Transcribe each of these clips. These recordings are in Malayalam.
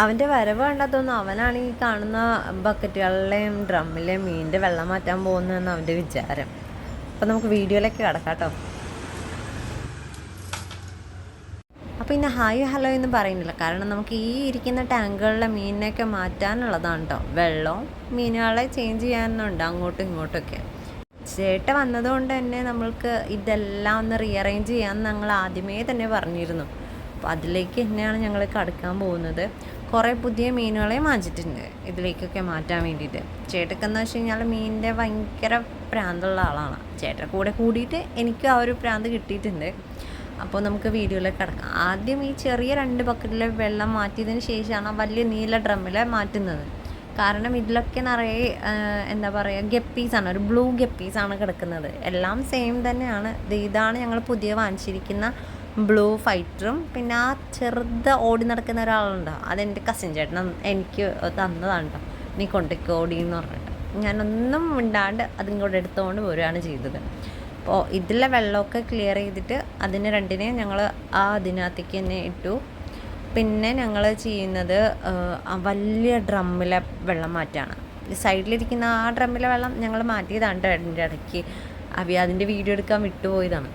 അവന്റെ വരവ് കണ്ടതൊന്നും അവനാണ് ഈ കാണുന്ന ബക്കറ്റുകളിലെയും ഡ്രമ്മിലെയും മീനിന്റെ വെള്ളം മാറ്റാൻ പോകുന്നതെന്ന് അവന്റെ വിചാരം. അപ്പം നമുക്ക് വീഡിയോയിലേക്ക് കിടക്കാം കേട്ടോ. അപ്പോൾ ഇന്ന് ഹായ് ഹലോ എന്ന് പറയുന്നില്ല. കാരണം നമുക്ക് ഈ ഇരിക്കുന്ന ടാങ്കുകളിലെ മീനിനെയൊക്കെ മാറ്റാനുള്ളതാണ് കേട്ടോ വെള്ളവും മീനുകളെ ചേഞ്ച് ചെയ്യാനുണ്ട് അങ്ങോട്ടും ഇങ്ങോട്ടൊക്കെ. ചേട്ട വന്നതുകൊണ്ട് തന്നെ നമ്മൾക്ക് ഇതെല്ലാം ഒന്ന് റീഅറേഞ്ച് ചെയ്യാമെന്ന് ഞങ്ങൾ ആദ്യമേ തന്നെ പറഞ്ഞിരുന്നു. അപ്പോൾ അതിലേക്ക് തന്നെയാണ് ഞങ്ങൾ കടക്കാൻ പോകുന്നത്. കുറേ പുതിയ മീനുകളെ മാറ്റിയിട്ടുണ്ട് ഇതിലേക്കൊക്കെ മാറ്റാൻ വേണ്ടിയിട്ട്. ചേട്ടക്കെന്ന് വെച്ച് കഴിഞ്ഞാൽ മീനിന്റെ ഭയങ്കര പ്രാന്തുള്ള ആളാണ്. ചേട്ടൻ കൂടെ കൂടിയിട്ട് എനിക്കും ആ ഒരു പ്രാന്ത് കിട്ടിയിട്ടുണ്ട്. അപ്പോൾ നമുക്ക് വീഡിയോയിലേക്ക് കിടക്കാം. ആദ്യം ഈ ചെറിയ രണ്ട് ബക്കറ്റിലെ വെള്ളം മാറ്റിയതിന് ശേഷമാണ് വലിയ നീല ഡ്രമ്മിൽ മാറ്റുന്നത്. കാരണം ഇതിലൊക്കെ നിറയെ എന്താ പറയുക ഗപ്പീസാണ്. ഒരു ബ്ലൂ ഗപ്പീസാണ് കിടക്കുന്നത്. എല്ലാം സെയിം തന്നെയാണ്. ഇതാണ് ഞങ്ങൾ പുതിയ വാങ്ങിച്ചിരിക്കുന്ന ബ്ലൂ ഫൈറ്ററും. പിന്നെ ആ ചെറുത് ഓടി നടക്കുന്ന ഒരാളുണ്ടോ? അതെന്റെ കസിൻ ചേട്ടൻ എനിക്ക് തന്നതാണ് കേട്ടോ നീ കൊണ്ടേക്ക് ഓടി എന്ന് പറഞ്ഞിട്ട്. ഞാനൊന്നും മിണ്ടാണ്ട് അതും കൂടെ എടുത്തുകൊണ്ട് വരികയാണ് ചെയ്തത്. അപ്പോൾ ഇതിലെ വെള്ളമൊക്കെ ക്ലിയർ ചെയ്തിട്ട് അതിന് രണ്ടിനെയും ഞങ്ങൾ ആ അതിനകത്തേക്ക് തന്നെ ഇട്ടു. പിന്നെ ഞങ്ങൾ ചെയ്യുന്നത് വലിയ ഡ്രമ്മിലെ വെള്ളം മാറ്റാണ്. സൈഡിലിരിക്കുന്ന ആ ഡ്രമ്മിലെ വെള്ളം ഞങ്ങൾ മാറ്റിയതാണ് അതിന്റെ ഇടയ്ക്ക്. അവി അതിന്റെ വീഡിയോ എടുക്കാൻ വിട്ടുപോയതാണ്.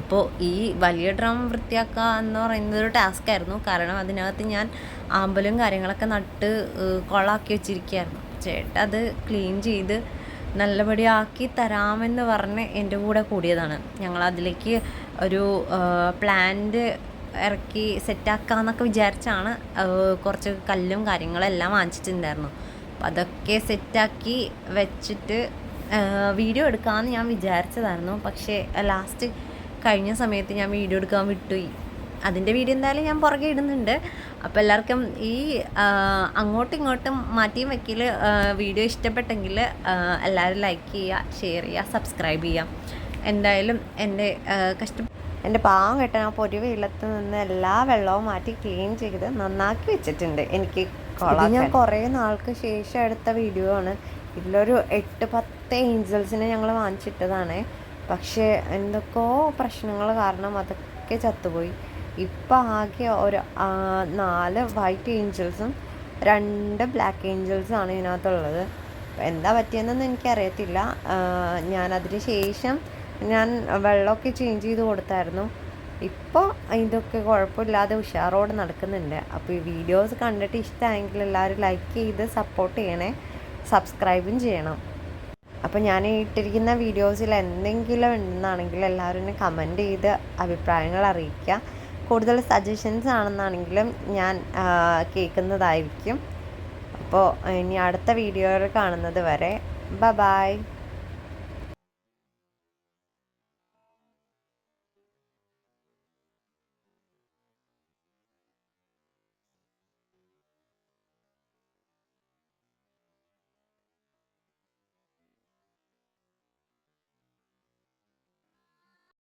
അപ്പോൾ ഈ വലിയ ഡ്രം വൃത്തിയാക്കുക എന്ന് പറയുന്നത് ഒരു ടാസ്ക് ആയിരുന്നു. കാരണം അതിനകത്ത് ഞാൻ ആമ്പലും കാര്യങ്ങളൊക്കെ നട്ട് കൊളാക്കി വെച്ചിരിക്കുകയായിരുന്നു. ചേട്ട അത് ക്ലീൻ ചെയ്ത് നല്ലപടി ആക്കി തരാമെന്ന് പറഞ്ഞ് എന്റെ കൂടെ കൂടിയതാണ്. ഞങ്ങൾ അതിലേക്ക് ഒരു പ്ലാന്റ് ഇറക്കി സെറ്റാക്കാന്നൊക്കെ വിചാരിച്ചാണ് കുറച്ച് കല്ലും കാര്യങ്ങളെല്ലാം വാങ്ങിച്ചിട്ടുണ്ടായിരുന്നു. അപ്പം അതൊക്കെ സെറ്റാക്കി വെച്ചിട്ട് വീഡിയോ എടുക്കാമെന്ന് ഞാൻ വിചാരിച്ചതായിരുന്നു. പക്ഷേ ലാസ്റ്റ് കഴിഞ്ഞ സമയത്ത് ഞാൻ വീഡിയോ എടുക്കാൻ വിട്ടുപോയി അതിന്റെ വീഡിയോ എന്തായാലും ഞാൻ പുറകെ ഇടുന്നുണ്ട്. അപ്പോൾ എല്ലാവർക്കും ഈ അങ്ങോട്ടും ഇങ്ങോട്ടും മാറ്റിയും വയ്ക്കൽ വീഡിയോ ഇഷ്ടപ്പെട്ടെങ്കിൽ എല്ലാവരും ലൈക്ക് ചെയ്യുക ഷെയർ ചെയ്യുക സബ്സ്ക്രൈബ് ചെയ്യുക. എന്തായാലും എന്റെ കഷ്ടം എന്റെ പാവം കെട്ടൻ ആ പൊരി വെള്ളത്ത് നിന്ന് എല്ലാ വെള്ളവും മാറ്റി ക്ലീൻ ചെയ്ത് നന്നാക്കി വെച്ചിട്ടുണ്ട്. എനിക്ക് ഞാൻ കുറേ നാൾക്ക് ശേഷം എടുത്ത വീഡിയോ ആണ്. ഇതിലൊരു എട്ട് പത്ത് ഏഞ്ചൽസിനെ ഞങ്ങൾ വാങ്ങിച്ചിട്ടതാണ്. പക്ഷേ എന്തൊക്കെയോ പ്രശ്നങ്ങൾ കാരണം അതൊക്കെ ചത്തുപോയി. ഇപ്പം ആകെ ഒരു നാല് വൈറ്റ് ഏഞ്ചൽസും രണ്ട് ബ്ലാക്ക് ഏഞ്ചൽസും ആണ് ഇതിനകത്തുള്ളത്. എന്താ പറ്റിയെന്നൊന്നും എനിക്കറിയത്തില്ല. ഞാനതിന് ശേഷം ഞാൻ വെള്ളമൊക്കെ ചേഞ്ച് ചെയ്ത് കൊടുത്തായിരുന്നു. ഇപ്പോൾ ഇതൊക്കെ കുഴപ്പമില്ലാതെ ഉഷാറോട് നടക്കുന്നുണ്ട്. അപ്പോൾ ഈ വീഡിയോസ് കണ്ടിട്ട് ഇഷ്ടമായെങ്കിൽ എല്ലാവരും ലൈക്ക് ചെയ്ത് സപ്പോർട്ട് ചെയ്യണേ. സബ്സ്ക്രൈബും ചെയ്യണം. അപ്പോൾ ഞാൻ ഇട്ടിരിക്കുന്ന വീഡിയോസിൽ എന്തെങ്കിലും ഉണ്ടെന്നാണെങ്കിൽ എല്ലാവരും എന്നെ കമന്റ് ചെയ്ത് അഭിപ്രായങ്ങൾ അറിയിക്കുക. കൂടുതൽ സജഷൻസ് ആണെന്നാണെങ്കിലും ഞാൻ കേൾക്കുന്നതായിരിക്കും. അപ്പോൾ ഇനി അടുത്ത വീഡിയോയിൽ കാണുന്നത് വരെ ബ ബായ്